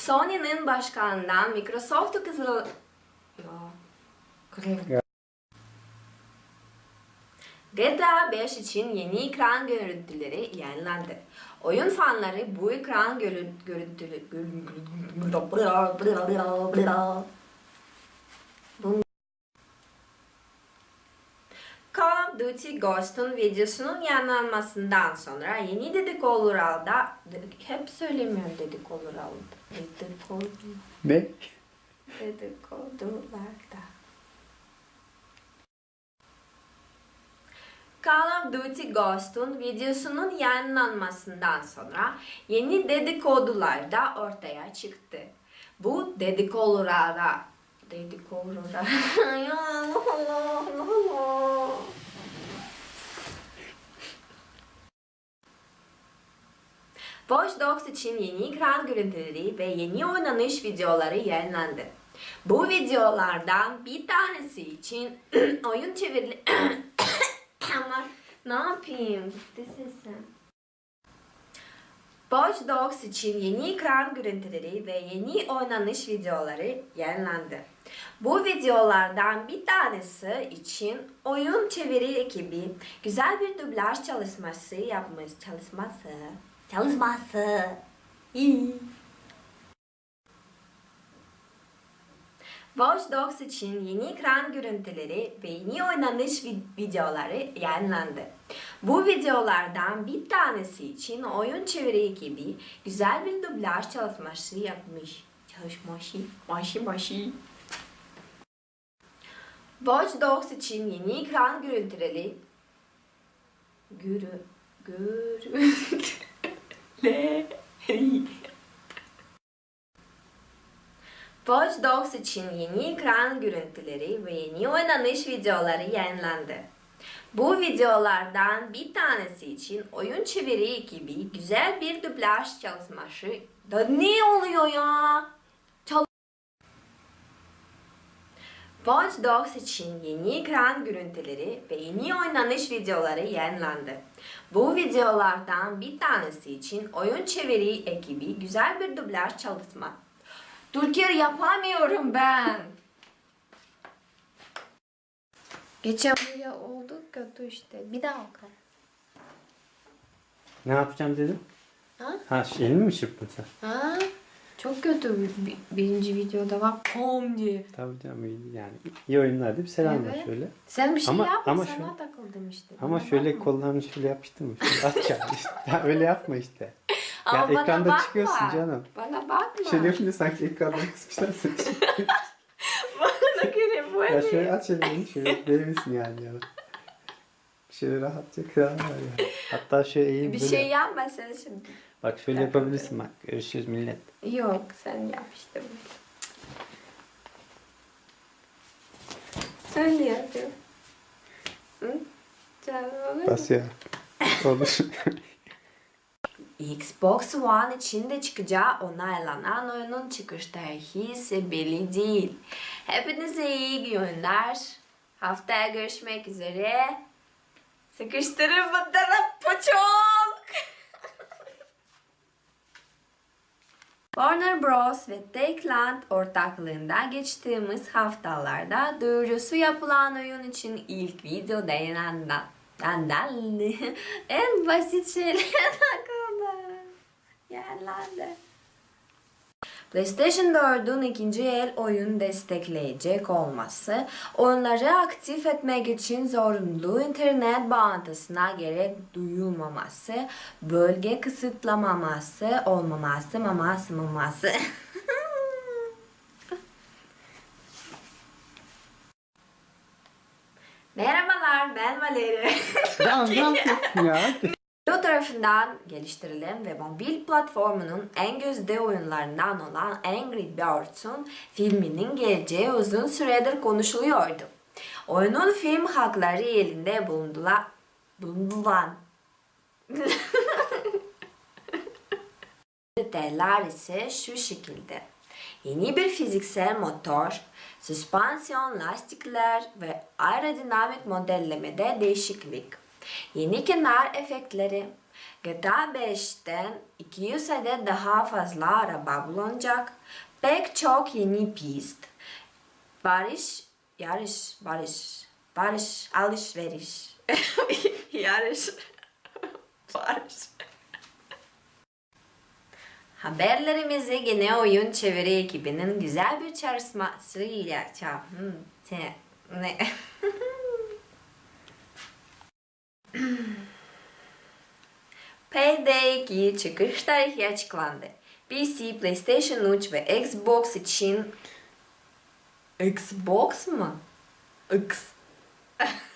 Sony'nin başkanından Microsoft'u kızıl... Ya. GTA 5 için yeni ekran görüntüleri yayınlandı. Oyun fanları bu ekran görü- Call of Duty Ghost'un videosunun yayınlanmasından sonra yeni dedikodularda hep söylemiyorum dedikodularda dedikodu Ne? dedikodularda Call of Duty Ghost'un videosunun yayınlanmasından sonra yeni dedikodular da ortaya çıktı. Bu dedikodulara dedikodulara Watch Dogs için yeni ekran görüntüleri ve yeni oynanış videoları yayınlandı. Bu videolardan bir tanesi için oyun çevirili... Ama ne yapayım? Gitti sesim. Watch Dogs için yeni ekran görüntüleri ve yeni oynanış videoları yayınlandı. Bu videolardan bir tanesi için oyun çeviri ekibi güzel bir dublaj çalışması yapmış. Çalışması. Çalışması. İyi. Watch Dogs için yeni ekran görüntüleri ve yeni oynanış vi- videoları yayınlandı. Bu videolardan bir tanesi için oyun çeviri ekibi güzel bir dublaj çalışması yapmış. Çalışması, maşı maşı. Watch Dogs için yeni ekran görüntüleri görü görüntüleri Watch Dogs için yeni ekran görüntüleri ve yeni oynanış videoları yayınlandı. Bu videolardan bir tanesi için oyun çeviri ekibi güzel bir dublaj çalışması... Da ne oluyor ya? Watch Dogs için yeni ekran görüntüleri ve yeni oynanış videoları yayınlandı. Bu videolardan bir tanesi için oyun çeviri ekibi güzel bir dublaj çalışma Türkiye yapamıyorum ben. Geçen buraya oldu kötü işte. Bir daha oku. Ne yapacağım dedim? Ha? Ha şu elini mi çırptın sen? Ha? Çok kötü bir- birinci videoda var. Pom diye. Tabii canım iyi yani. İyi oyunlar deyip selamlar Evet. şöyle. Sen bir şey Ama- yapma ama sana şu- takıldım işte. Ama Bana şöyle bakma. kollarını şöyle yapıştırma. Şöyle at yani işte. Öyle yapma işte. Ama ya bana ekranda bakma. çıkıyorsun canım. Bana bakma. Şöyle yapınca sanki ekrandan kısmışlarsın. Bana göre ya böyle. şöyle aç elini şöyle değmesin yani. yani. Şöyle rahatça kırar ya. Hatta şöyle eğil Bir böyle. şey yapma sen şimdi. Bak şöyle yapabilirsin bak. Görüşürüz millet. Yok sen yap işte. Sen de yapıyorsun. Hı? Canım olur mu? Bas ya. Olur. Xbox One için de çıkacağı onaylanan oyunun çıkış tarihi ise belli değil. Hepinize iyi günler. Haftaya görüşmek üzere. Sıkıştırın bu çok. Warner Bros. ve Techland ortaklığında geçtiğimiz haftalarda duyurusu yapılan oyun için ilk video. Yayınlandı. en basit şeyler takıldı. Yayınlandı. PlayStation 4'ün ikinci el oyun destekleyecek olması, oyunları aktif etmek için zorunlu internet bağlantısına gerek duyulmaması, bölge kısıtlamaması, olmaması, maması, maması. Merhabalar, ben Valeri. ya ne yapıyorsun ya? Video tarafından geliştirilen ve mobil platformunun en gözde oyunlarından olan Angry Birds'un filminin geleceği uzun süredir konuşuluyordu. Oyunun film hakları elinde bulundular, bulundulan detaylar ise şu şekilde. Yeni bir fiziksel motor, süspansiyon lastikler ve aerodinamik modellemede değişiklik. Yeni kenar efektleri, GTA 5'ten 200'e daha fazla araba bulunacak. Pek çok yeni pist. Barış, yarış, barış, barış, alışveriş. yarış, barış. Haberlerimizi yine oyun çeviri ekibinin güzel bir çalışmasıyla ça- hmm, ne? Payday 2 çıkış tarihi açıklandı. PC, PlayStation 3 ve Xbox için Xbox mı? X.